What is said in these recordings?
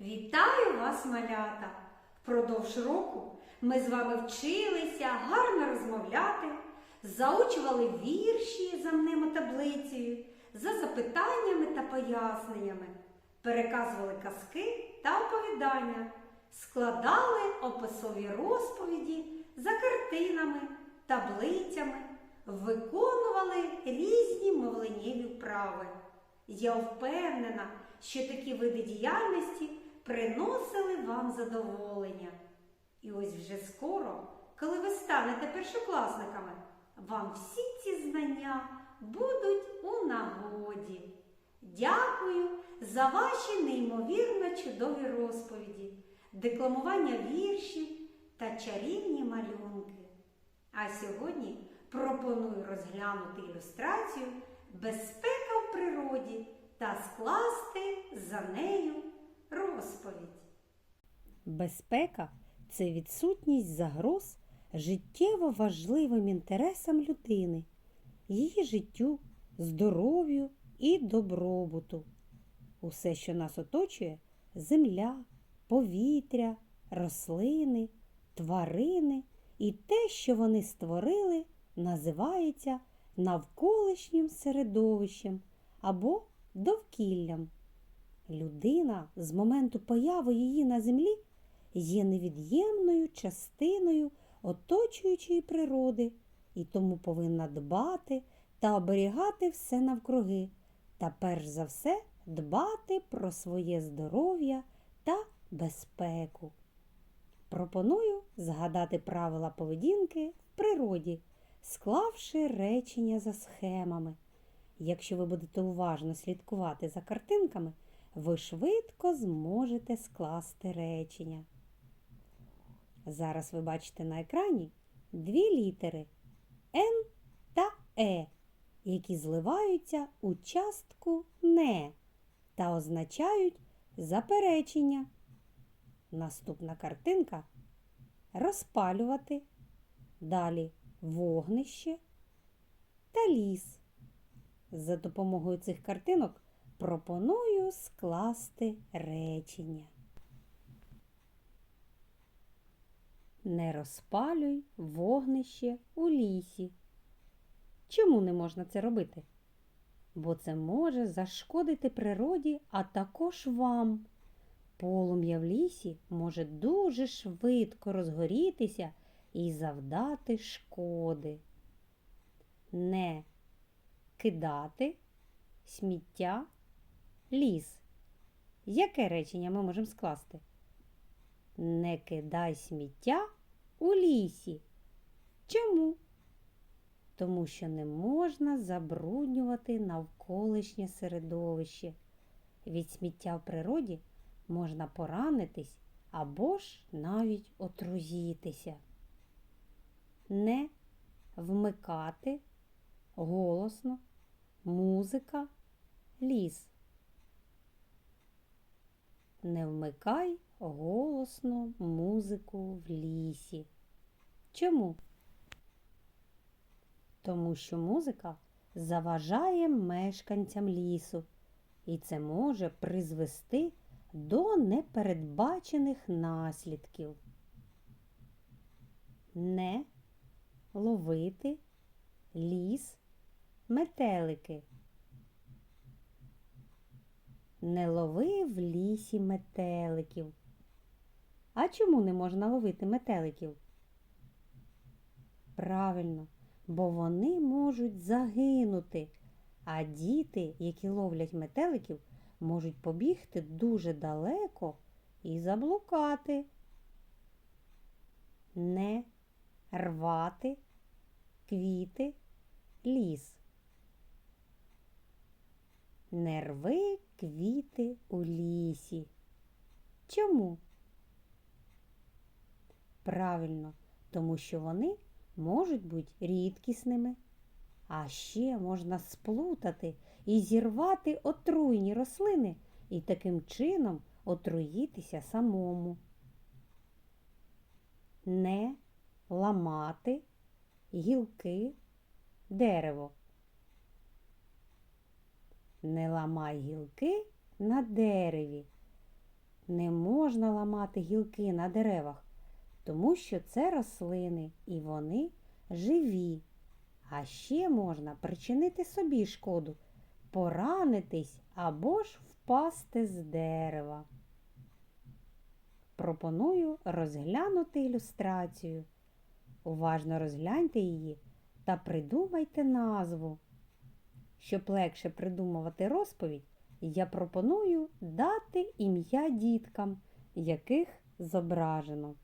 Вітаю вас, малята! Впродовж року ми з вами вчилися гарно розмовляти, заучували вірші за мнемо таблицею, за запитаннями та поясненнями, переказували казки та оповідання, складали описові розповіді за картинами, таблицями, виконували різні мовленнєві вправи. Я впевнена, що такі види діяльності приносили вам задоволення. І ось вже скоро, коли ви станете першокласниками, вам всі ці знання будуть у нагоді. Дякую за ваші неймовірно чудові розповіді, декламування віршів та чарівні малюнки. А сьогодні пропоную розглянути ілюстрацію Безпека в природі та скласти за нею розповідь. Безпека це відсутність загроз життєво важливим інтересам людини, її життю, здоров'ю і добробуту. Усе, що нас оточує земля, повітря, рослини, тварини і те, що вони створили, називається навколишнім середовищем або довкіллям. Людина з моменту появи її на землі є невід'ємною частиною оточуючої природи і тому повинна дбати та оберігати все навкруги, та перш за все дбати про своє здоров'я та безпеку. Пропоную згадати правила поведінки в природі, склавши речення за схемами. Якщо ви будете уважно слідкувати за картинками, ви швидко зможете скласти речення. Зараз ви бачите на екрані дві літери Н та Е, які зливаються у частку не та означають заперечення. Наступна картинка розпалювати, далі вогнище та ліс. За допомогою цих картинок пропоную скласти речення. Не розпалюй вогнище у лісі. Чому не можна це робити? Бо це може зашкодити природі, а також вам. Полум'я в лісі може дуже швидко розгорітися і завдати шкоди. Не кидати сміття ліс. Яке речення ми можемо скласти? Не кидай сміття у лісі. Чому? Тому що не можна забруднювати навколишнє середовище. Від сміття в природі можна поранитись або ж навіть отруїтися. Не вмикати голосно музика, ліс. Не вмикай голосно музику в лісі. Чому? Тому що музика заважає мешканцям лісу, і це може призвести до непередбачених наслідків. Не ловити ліс метелики. Не лови в лісі метеликів. А чому не можна ловити метеликів? Правильно, бо вони можуть загинути, а діти, які ловлять метеликів, можуть побігти дуже далеко і заблукати. Не рвати квіти ліс. Не рви квіти у лісі. Чому? Правильно, тому що вони можуть бути рідкісними, а ще можна сплутати і зірвати отруйні рослини і таким чином отруїтися самому. Не ламати гілки дерево. Не ламай гілки на дереві. не можна ламати гілки на деревах, тому що це рослини і вони живі. А ще можна причинити собі шкоду, поранитись або ж впасти з дерева. Пропоную розглянути ілюстрацію. Уважно розгляньте її та придумайте назву. Щоб легше придумувати розповідь, я пропоную дати ім'я діткам, яких зображено.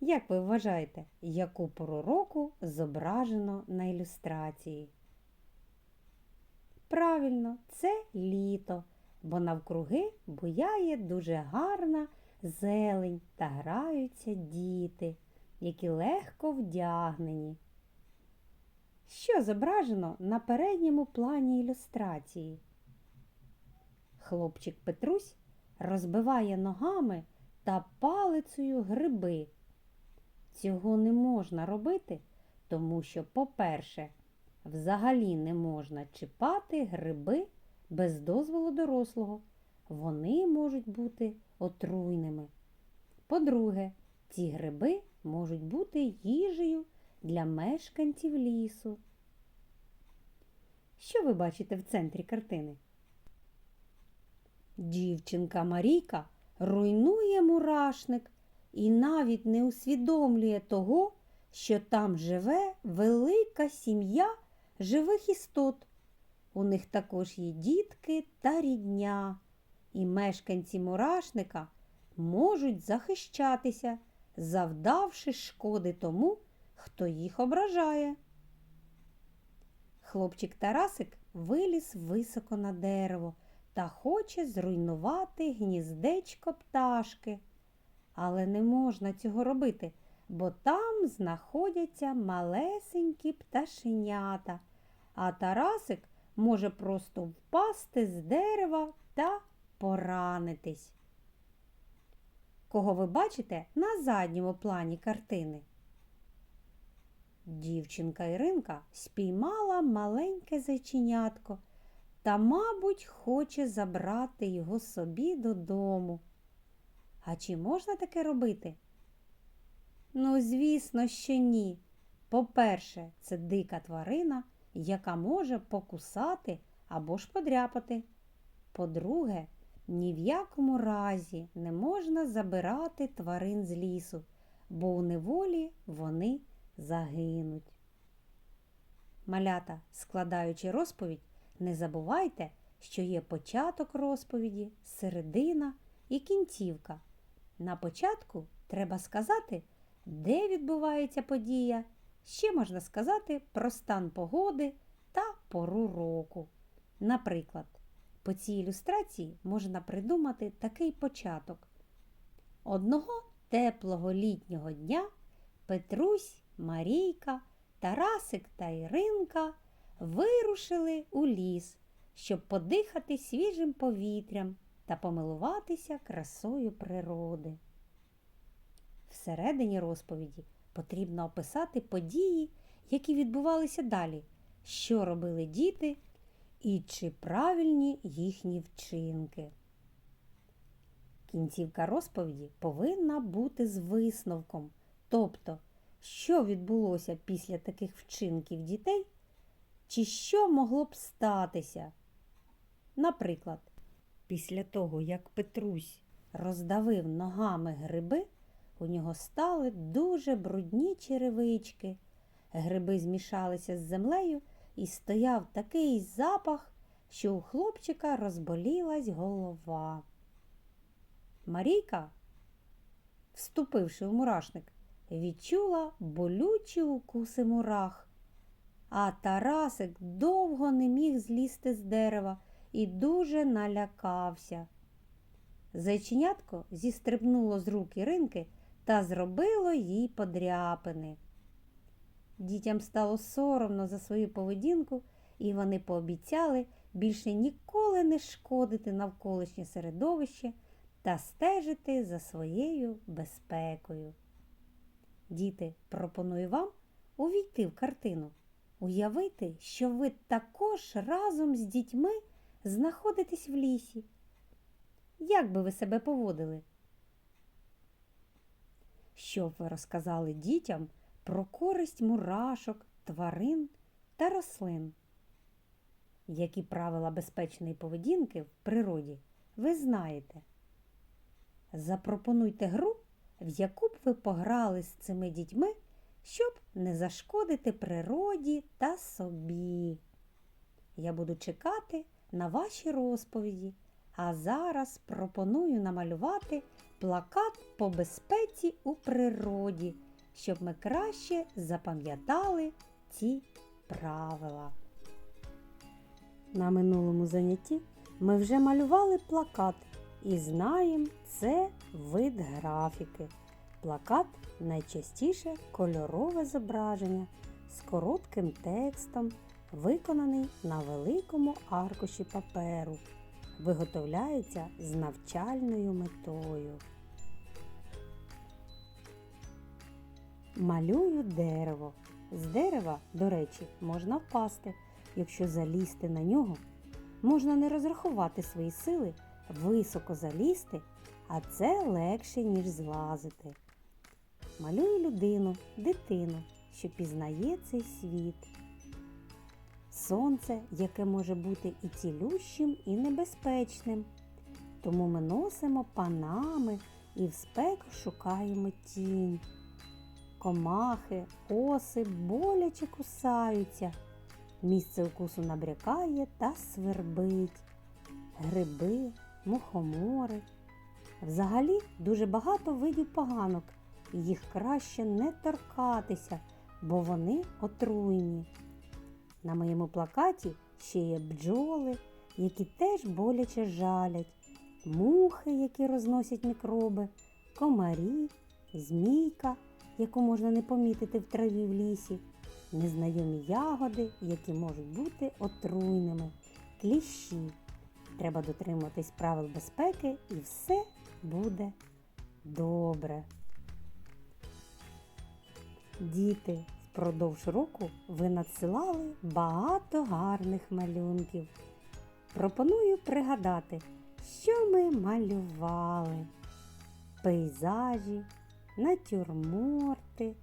Як ви вважаєте, яку пору року зображено на ілюстрації? Правильно, це літо, бо навкруги буяє дуже гарна зелень та граються діти, які легко вдягнені. Що зображено на передньому плані ілюстрації? Хлопчик Петрусь розбиває ногами та палицею гриби. Цього не можна робити, тому що, по-перше, взагалі не можна чіпати гриби без дозволу дорослого. Вони можуть бути отруйними. По-друге, ці гриби можуть бути їжею для мешканців лісу. Що ви бачите в центрі картини? Дівчинка Марійка руйнує мурашник і навіть не усвідомлює того, що там живе велика сім'я живих істот. У них також є дітки та рідня, і мешканці мурашника можуть захищатися, завдавши шкоди тому, хто їх ображає. Хлопчик Тарасик виліз високо на дерево та хоче зруйнувати гніздечко пташки. Але не можна цього робити, бо там знаходяться малесенькі пташенята, а Тарасик може просто впасти з дерева та поранитись. Кого ви бачите на задньому плані картини? Дівчинка Іринка спіймала маленьке зайченятко та, мабуть, хоче забрати його собі додому. А чи можна таке робити? Ну, звісно, що ні. По-перше, це дика тварина, яка може покусати або ж подряпати. По-друге, ні в якому разі не можна забирати тварин з лісу, бо у неволі вони загинуть. Малята, складаючи розповідь, не забувайте, що є початок розповіді, середина і кінцівка. На початку треба сказати, де відбувається подія. Ще можна сказати про стан погоди та пору року. Наприклад, по цій ілюстрації можна придумати такий початок. Одного теплого літнього дня Петрусь, Марійка, Тарасик та Іринка вирушили у ліс, щоб подихати свіжим повітрям та помилуватися красою природи. Всередині розповіді потрібно описати події, які відбувалися далі, що робили діти і чи правильні їхні вчинки. Кінцівка розповіді повинна бути з висновком, тобто, що відбулося після таких вчинків дітей, чи що могло б статися. Наприклад, після того, як Петрусь роздавив ногами гриби, у нього стали дуже брудні черевички. Гриби змішалися з землею і стояв такий запах, що у хлопчика розболілась голова. Марійка, вступивши в мурашник, відчула болючі укуси мурах, а Тарасик довго не міг злізти з дерева і дуже налякався. Зайченятко зістрибнуло з рук Іринки та зробило їй подряпини. Дітям стало соромно за свою поведінку, і вони пообіцяли більше ніколи не шкодити навколишнє середовище та стежити за своєю безпекою. Діти, пропоную вам увійти в картину, уявити, що ви також разом з дітьми знаходитесь в лісі. як би ви себе поводили? Що б ви розказали дітям про користь мурашок, тварин та рослин? Які правила безпечної поведінки в природі ви знаєте? Запропонуйте гру, в яку б ви пограли з цими дітьми, щоб не зашкодити природі та собі. Я буду чекати на ваші розповіді, а зараз пропоную намалювати плакат по безпеці у природі, щоб ми краще запам'ятали ці правила. На минулому занятті ми вже малювали плакат і знаємо, це вид графіки. Плакат найчастіше кольорове зображення з коротким текстом, виконаний на великому аркуші паперу. Виготовляється з навчальною метою. Малюю дерево. З дерева, до речі, можна впасти. Якщо залізти на нього, можна не розрахувати свої сили, високо залізти, а це легше, ніж злазити. Малюю людину, дитину, що пізнає цей світ. Сонце, яке може бути і цілющим, і небезпечним. Тому ми носимо панами і в спеку шукаємо тінь. Комахи, оси боляче кусаються. Місце укусу набрякає та свербить. Гриби, мухомори. Взагалі дуже багато видів поганок. і Їх краще не торкатися, бо вони отруйні. На моєму плакаті ще є бджоли, які теж боляче жалять, мухи, які розносять мікроби, комарі, змійка, яку можна не помітити в траві в лісі, незнайомі ягоди, які можуть бути отруйними, кліщі. Треба дотримуватись правил безпеки і все буде добре. Діти, впродовж року ви надсилали багато гарних малюнків. Пропоную пригадати, що ми малювали: пейзажі, натюрморти,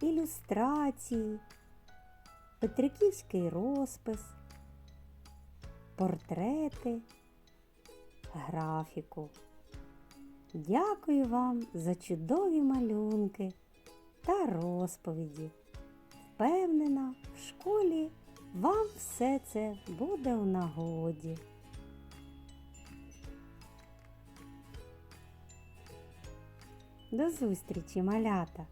ілюстрації, петриківський розпис, портрети, графіку. Дякую вам за чудові малюнки та розповіді. Впевнена, в школі вам все це буде в нагоді. До зустрічі, малята!